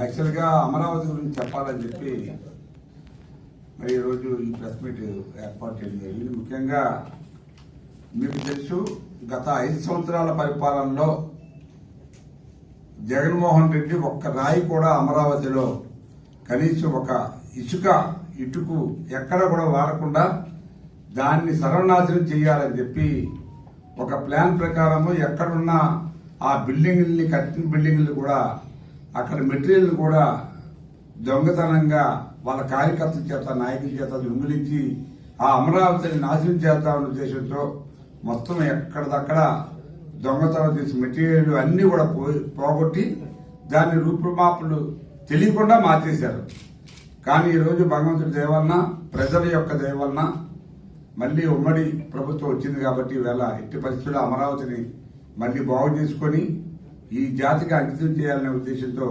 యాక్చువల్గా అమరావతి గురించి చెప్పాలని చెప్పి మరి ఈరోజు ఈ ప్రెస్ మీట్ ఏర్పాటు చేయడం జరిగింది. ముఖ్యంగా మీకు తెలుసు గత ఐదు సంవత్సరాల పరిపాలనలో జగన్మోహన్ రెడ్డి ఒక్క రాయి కూడా అమరావతిలో కనీసం ఒక ఇసుక ఇటుకు ఎక్కడ కూడా వాడకుండా దాన్ని సర్వనాశనం చేయాలని చెప్పి ఒక ప్లాన్ ప్రకారము ఎక్కడున్న ఆ బిల్డింగ్ని కట్టిన బిల్డింగ్లు కూడా అక్కడ మెటీరియల్ కూడా దొంగతనంగా వాళ్ళ కార్యకర్తల చేత నాయకుల చేత దొంగిలించి ఆ అమరావతిని నాశనం చేద్దామనే ఉద్దేశంతో మొత్తం ఎక్కడిదక్కడ దొంగతనం చేసి మెటీరియల్ అన్ని కూడా పో పోగొట్టి దాన్ని రూపుమాపులు తెలియకుండా మార్చేశారు. కానీ ఈరోజు భగవంతుడి దేవన్న ప్రజల యొక్క దయ మళ్ళీ ఉమ్మడి ప్రభుత్వం వచ్చింది కాబట్టి ఈవేళ ఎట్టి పరిస్థితుల్లో అమరావతిని మళ్ళీ బాగు చేసుకొని ఈ జాతికి అంకితం చేయాలనే ఉద్దేశంతో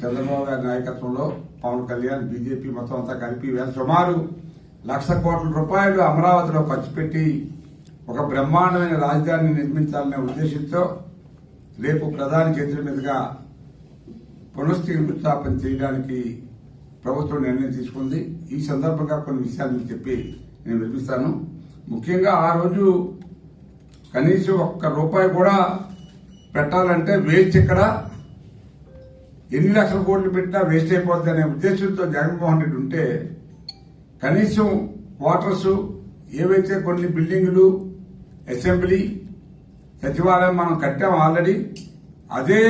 చంద్రబాబు గారి నాయకత్వంలో పవన్ కళ్యాణ్ బీజేపీ మొత్తం అంతా కలిపి వేల సుమారు లక్ష కోట్ల రూపాయలు అమరావతిలో ఖర్చు పెట్టి ఒక బ్రహ్మాండమైన రాజధానిని నిర్మించాలనే ఉద్దేశంతో రేపు ప్రధాని చేతుల మీదుగా పునఃస్థాపన చేయడానికి ప్రభుత్వం నిర్ణయం తీసుకుంది. ఈ సందర్భంగా కొన్ని విషయాలు మీకు చెప్పి నేను వినిపిస్తాను. ముఖ్యంగా ఆ రోజు కనీసం ఒక్క రూపాయి కూడా పెట్టాలంటే వేస్ట్ ఇక్కడ ఎన్ని లక్షల కోట్లు పెట్టినా వేస్ట్ అయిపోద్ది అనే ఉద్దేశంతో జగన్మోహన్ రెడ్డి ఉంటే కనీసం క్వార్టర్స్ ఏవైతే కొన్ని బిల్డింగులు అసెంబ్లీ సచివాలయం మనం కట్టాం ఆల్రెడీ అదే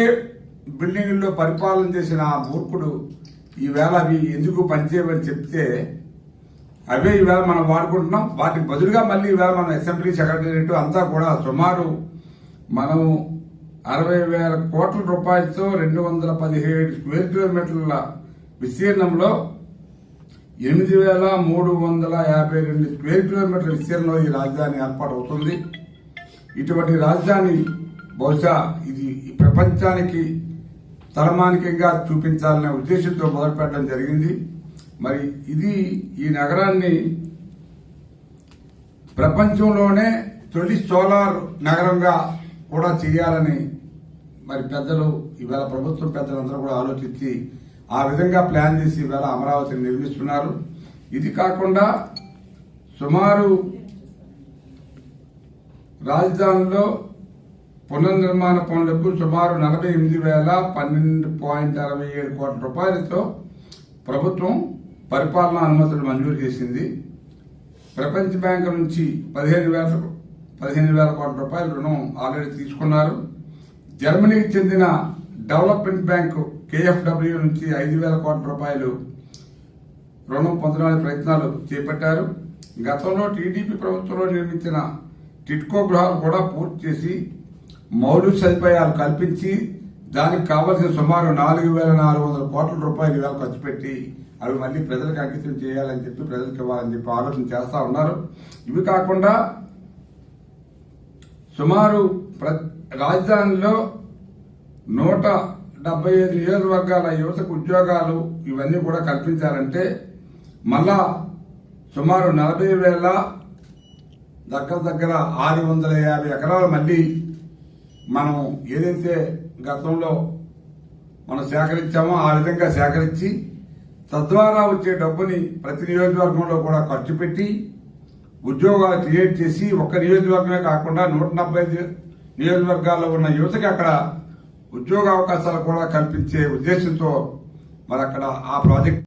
బిల్డింగుల్లో పరిపాలన చేసిన ఆ మూర్ఖుడు ఈవేళ అవి ఎందుకు పనిచేయవని చెప్తే అవే ఈవేళ మనం వాడుకుంటున్నాం. వాటికి బదులుగా మళ్ళీ ఈవేళ మన అసెంబ్లీ సెక్రటేరియట్ అంతా కూడా సుమారు మనం అరవై వేల కోట్ల రూపాయలతో రెండు వందల పదిహేడు స్క్వేర్ కిలోమీటర్ల విస్తీర్ణంలో ఎనిమిది వేల మూడు వందల యాభై రెండు స్క్వేర్ కిలోమీటర్ల విస్తీర్ణంలో ఈ రాజధాని ఏర్పాటు అవుతుంది ఇటువంటి రాజధాని బహుశా ఇది ఈ ప్రపంచానికి తలమానికంగా చూపించాలనే ఉద్దేశంతో మొదలుపెట్టడం జరిగింది. మరి ఇది ఈ నగరాన్ని ప్రపంచంలోనే తొలి సోలార్ నగరంగా కూడా చేయాలని మరి పెద్దలు ఈవేళ ప్రభుత్వం పెద్దలందరూ కూడా ఆలోచించి ఆ విధంగా ప్లాన్ చేసి ఈవేళ అమరావతిని నిర్మిస్తున్నారు. ఇది కాకుండా సుమారు రాజధానిలో పునర్నిర్మాణ పనులకు సుమారు నలభై ఎనిమిది వేల పన్నెండు పాయింట్ అరవై ఏడు కోట్ల రూపాయలతో ప్రభుత్వం పరిపాలనా అనుమతులు మంజూరు చేసింది. ప్రపంచ బ్యాంకు నుంచి పదిహేను వేల పదిహేను వేల కోట్ల రూపాయల రుణం ఆల్రెడీ తీసుకున్నారు. జర్మనీకి చెందిన డెవలప్మెంట్ బ్యాంకు కేఎఫ్డబ్ల్యూ నుంచి ఐదు వేల కోట్ల రూపాయలు రుణం పొందడానికి ప్రయత్నాలు చేపట్టారు. గతంలో టీడీపీ ప్రభుత్వంలో నిర్మించిన టిట్కో గృహాలు కూడా పూర్తి చేసి మౌలిక సదుపాయాలు కల్పించి దానికి కావలసిన సుమారు నాలుగు వేల నాలుగు వందల కోట్ల రూపాయలు ఇవాళ ఖర్చు పెట్టి అవి మళ్ళీ ప్రజలకు అంకితం చేయాలని చెప్పి ప్రజలకు ఇవ్వాలని చెప్పి ఆలోచన చేస్తా ఉన్నారు. ఇవి కాకుండా సుమారు రాజధానిలో నూట డెబ్బై ఐదు నియోజకవర్గాల యువతకు ఉద్యోగాలు ఇవన్నీ కూడా కల్పించాలంటే మళ్ళా సుమారు నలభై వేల దగ్గర దగ్గర ఆరు వందల యాభై ఎకరాలు మళ్ళీ మనం ఏదైతే గతంలో మనం సేకరించామో ఆ విధంగా సేకరించి తద్వారా వచ్చే డబ్బుని ప్రతి నియోజకవర్గంలో కూడా ఖర్చు పెట్టి ఉద్యోగాలు క్రియేట్ చేసి ఒక్క నియోజకవర్గమే కాకుండా నూట డెబ్బై నియోజకవర్గాల్లో ఉన్న యువతకి అక్కడ ఉద్యోగ అవకాశాలు కూడా కల్పించే ఉద్దేశంతో మరి అక్కడ ఆ ప్రాజెక్ట్